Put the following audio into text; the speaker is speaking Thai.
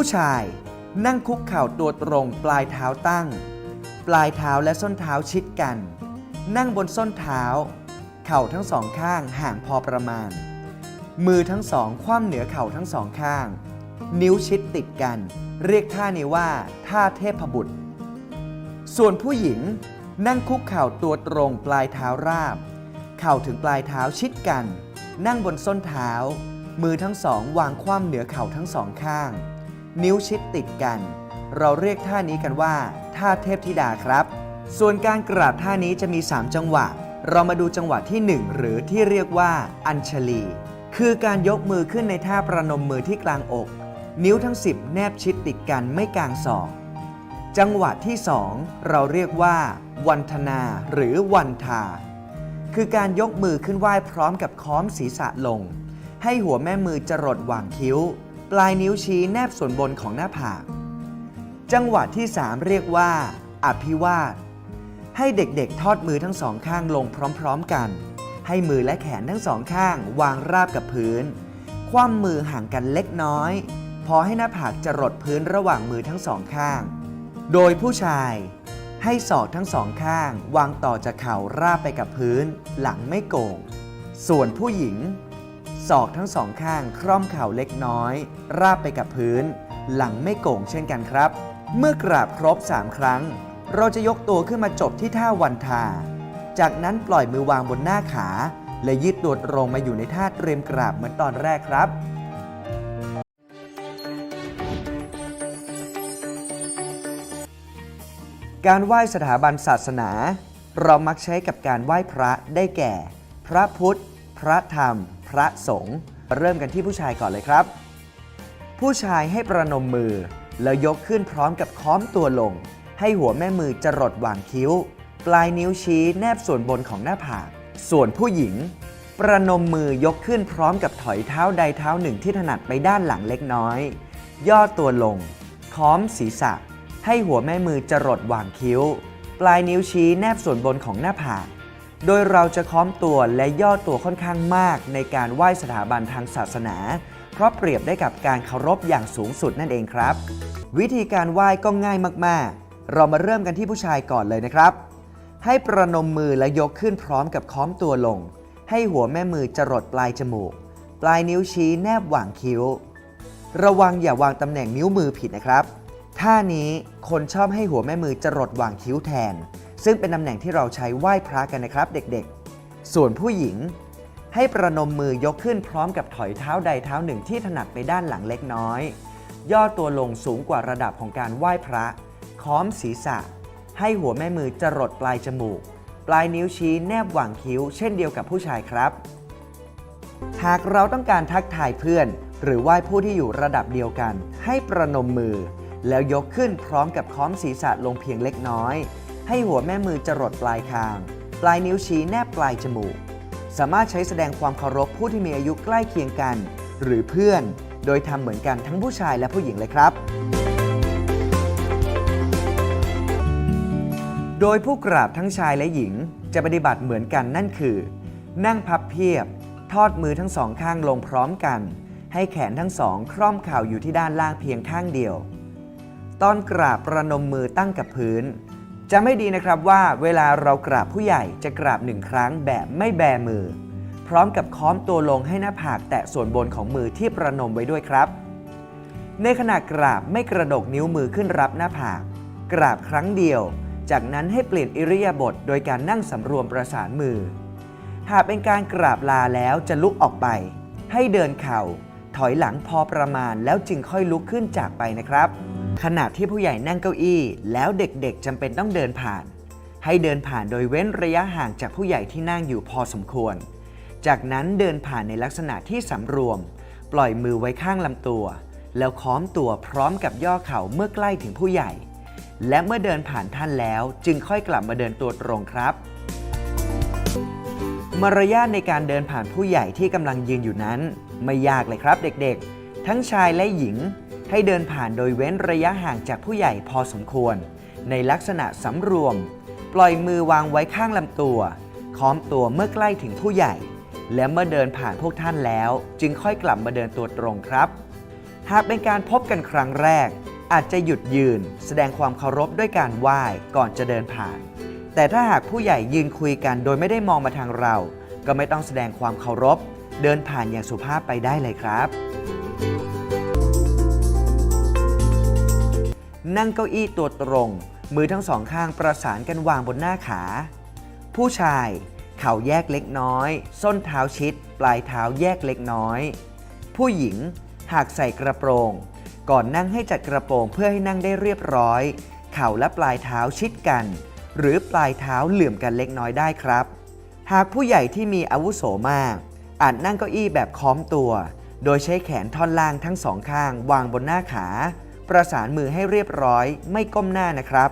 ผู้ชายนั่งคุกเข่าตัวตรงปลายเท้าตั้ง ปลายเท้าและส้นเท้าชิดกัน นั่งบนส้นเท้า เข่าทั้งสองข้างห่างพอประมาณ มือทั้งสองคว่ำเหนือเข่าทั้งสองข้าง นิ้วชิดติดกัน เรียกท่านี้ว่า ท่าเทพบุตร ส่วนผู้หญิงนั่งคุกเข่าตัวตรงปลายเท้าราบ เข่าถึงปลายเท้าชิดกัน นั่งบนส้นเท้า มือทั้งสองวางคว่ำเหนือเข่าทั้งสองข้าง นิ้วชิดติดกัน เราเรียกท่านี้กันว่าท่าเทพธิดาครับ ส่วนการกราบท่านี้จะมี 3 จังหวะ เรามาดูจังหวะที่ 1 หรือที่เรียกว่าอัญชลี คือการยกมือขึ้นในท่าประนมมือที่กลางอก นิ้วทั้ง 10 แนบชิดติดกันไม่กลางศอกจังหวะที่ 2 เราเรียกว่าวันธนาหรือวันทา คือการยกมือขึ้นไหว้พร้อมกับค้อมศีรษะลง ให้หัวแม่มือจรดหว่างคิ้ว ลายนิ้วชี้แนบส่วนบนของหน้าผาก จังหวะที่ 3 เรียกว่า อภิวาท ให้เด็กๆ ทอดมือทั้งสองข้างลงพร้อมๆกัน ให้มือและแขนทั้งสองข้าง วางราบกับพื้น คว่ำมือห่างกันเล็กน้อย พอให้หน้าผากจะรดพื้นระหว่างมือทั้งสองข้าง โดยผู้ชาย ให้ศอกทั้งสองข้าง วางต่อจากเข่าราบไปกับพื้น หลังไม่โก่ง ส่วนผู้หญิง ศอกทั้งสองข้างคร่อมเข่าเล็กน้อย ราบไปกับพื้น หลังไม่โก่งเช่นกันครับ เมื่อกราบครบ 3 ครั้ง เราจะยกตัวขึ้นมาจบที่ท่าวันทา จากนั้นปล่อยมือวางบนหน้าขา และยืดตัวตรงมาอยู่ในท่าเตรียมกราบเหมือนตอนแรกครับการไหว้สถาบันศาสนา เรามักใช้กับการไหว้พระได้แก่ พระพุทธ พระธรรม ระสงฆ์เริ่มกันที่ผู้ชายก่อนเลยครับ ผู้ชายให้ประนมมือ แล้วยกขึ้นพร้อมกับค้อมตัวลง ให้หัวแม่มือจรดหว่างคิ้ว ปลายนิ้วชี้แนบส่วนบนของหน้าผาก ส่วนผู้หญิง ประนมมือยกขึ้นพร้อมกับถอยเท้าใดเท้าหนึ่งที่ถนัดไปด้านหลังเล็กน้อย ย่อตัวลง ค้อมศีรษะ ให้หัวแม่มือจรดหว่างคิ้ว ปลายนิ้วชี้แนบส่วนบนของหน้าผาก โดยเราจะค้อมตัวและย่อตัวค่อนข้างมากในการไหว้สถาบันทางศาสนา เพราะเปรียบได้กับการเคารพอย่างสูงสุดนั่นเองครับ วิธีการไหว้ก็ง่ายมากๆ เรามาเริ่มกันที่ผู้ชายก่อนเลยนะครับ ให้ประนมมือและยกขึ้นพร้อมกับค้อมตัวลง ให้หัวแม่มือจรดปลายจมูก ปลายนิ้วชี้แนบหว่างคิ้ว ระวังอย่าวางตำแหน่งนิ้วมือผิดนะครับท่านี้คนชอบให้หัวแม่มือจรดหว่างคิ้วแทน ซึ่งเป็นตำแหน่งที่เราใช้ไหว้พระกันนะครับเด็กๆ ส่วนผู้หญิง ให้ประนมมือยกขึ้นพร้อมกับถอยเท้าใดเท้าหนึ่งที่ถนัดไปด้านหลังเล็กน้อย ย่อตัวลงสูงกว่าระดับของการไหว้พระ ค้อมศีรษะ ให้หัวแม่มือจรดปลายจมูก ปลายนิ้วชี้แนบหว่างคิ้ว เช่นเดียวกับผู้ชายครับ หากเราต้องการทักทายเพื่อน หรือไหว้ผู้ที่อยู่ระดับเดียวกัน ให้ประนมมือ แล้วยกขึ้นพร้อมกับค้อมศีรษะลงเพียงเล็กน้อย ให้หัวแม่มือจรดปลายคาง ปลายนิ้วชี้แนบปลายจมูก สามารถใช้แสดงความเคารพผู้ที่มีอายุใกล้เคียงกัน หรือเพื่อน โดยทำเหมือนกันทั้งผู้ชายและผู้หญิงเลยครับ โดยผู้กราบทั้งชายและหญิงจะปฏิบัติเหมือนกันนั่นคือ นั่งพับเพียบ ทอดมือทั้งสองข้างลงพร้อมกัน ให้แขนทั้งสองคล่อมข่าอยู่ที่ด้านล่างเพียงข้างเดียว ตอนกราบประนมมือตั้งกับพื้น จะไม่ดีนะครับว่าเวลาเรากราบผู้ใหญ่จะกราบหนึ่งครั้งแบบไม่แบมือ พร้อมกับค้อมตัวลงให้หน้าผากแตะส่วนบนของมือที่ประนมไว้ด้วยครับ ในขณะกราบไม่กระดกนิ้วมือขึ้นรับหน้าผาก กราบครั้งเดียว จากนั้นให้เปลี่ยนอิริยาบถโดยการนั่งสำรวมประสานมือ หากเป็นการกราบลาแล้วจะลุกออกไป ให้เดินเข่า ถอยหลังพอประมาณแล้วจึงค่อยลุกขึ้นจากไปนะครับ ขณะที่ผู้ใหญ่นั่งเก้าอี้ แล้วเด็กๆจำเป็นต้องเดินผ่าน ให้เดินผ่านโดยเว้นระยะห่างจากผู้ใหญ่ที่นั่งอยู่พอสมควร จากนั้นเดินผ่านในลักษณะที่สำรวม ปล่อยมือไว้ข้างลำตัว แล้วค้อมตัวพร้อมกับย่อเข่าเมื่อใกล้ถึงผู้ใหญ่ และเมื่อเดินผ่านท่านแล้ว จึงค่อยกลับมาเดินตัวตรงครับมารยาทในการเดินผ่านผู้ใหญ่ที่กำลังยืนอยู่นั้น ไม่ยากเลยครับเด็กๆ ทั้งชายและหญิง ให้เดินผ่านโดยเว้นระยะห่างจากผู้ใหญ่พอสมควร ในลักษณะสำรวม ปล่อยมือวางไว้ข้างลำตัว ค้อมตัวเมื่อใกล้ถึงผู้ใหญ่ และเมื่อเดินผ่านพวกท่านแล้ว จึงค่อยกลับมาเดินตัวตรงครับ หากเป็นการพบกันครั้งแรก อาจจะหยุดยืน แสดงความเคารพด้วยการไหว้ก่อนจะเดินผ่าน แต่ถ้าหากผู้ใหญ่ยืนคุยกันโดยไม่ได้มองมาทางเรา ก็ไม่ต้องแสดงความเคารพ เดินผ่านอย่างสุภาพไปได้เลยครับ นั่งเก้าอี้ตัวตรง มือทั้งสองข้างประสานกันวางบนหน้าขา ผู้ชาย เข่าแยกเล็กน้อย ส้นเท้าชิด ปลายเท้าแยกเล็กน้อย ผู้หญิง หากใส่กระโปรง ก่อนนั่งให้จัดกระโปรงเพื่อให้นั่งได้เรียบร้อย เข่าและปลายเท้าชิดกัน หรือปลายเท้าเหลื่อมกันเล็กน้อยได้ครับ หากผู้ใหญ่ที่มีอาวุโสมากอาจนั่งเก้าอี้แบบค้อมตัว โดยใช้แขนท่อนล่างทั้งสองข้างวางบนหน้าขา ประสานมือให้เรียบร้อยไม่ก้มหน้านะครับ